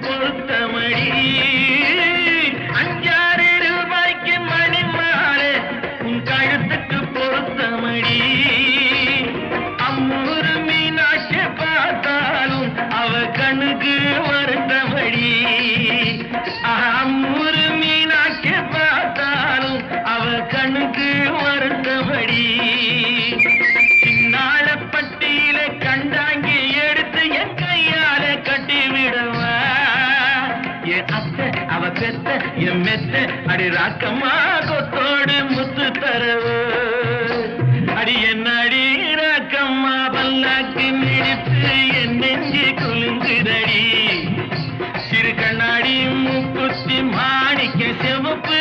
பொருத்தமடி. அஞ்சாறு ரூபாய்க்கு மணி மாறு உன் கழுத்துக்கு பொருத்தமடி. அம்மூறு மீனாட்சி பார்த்தாலும் அவ கண்ணுக்கு வருத்தமடி. அம்மூறு மீனாட்சி பார்த்தாலும் அவ கண்ணுக்கு வருத்தமடி. அத்தை அவ பெத்த என் மெத்த அடி ராக்கம்மா கொத்தோடு முத்து தரவு. அடி என்ன அடி ராக்கம்மா பல்லாக்கு நெடுத்து என் நெஞ்சு குலுங்குதடி. சிறு கண்ணாடி மூக்குத்தி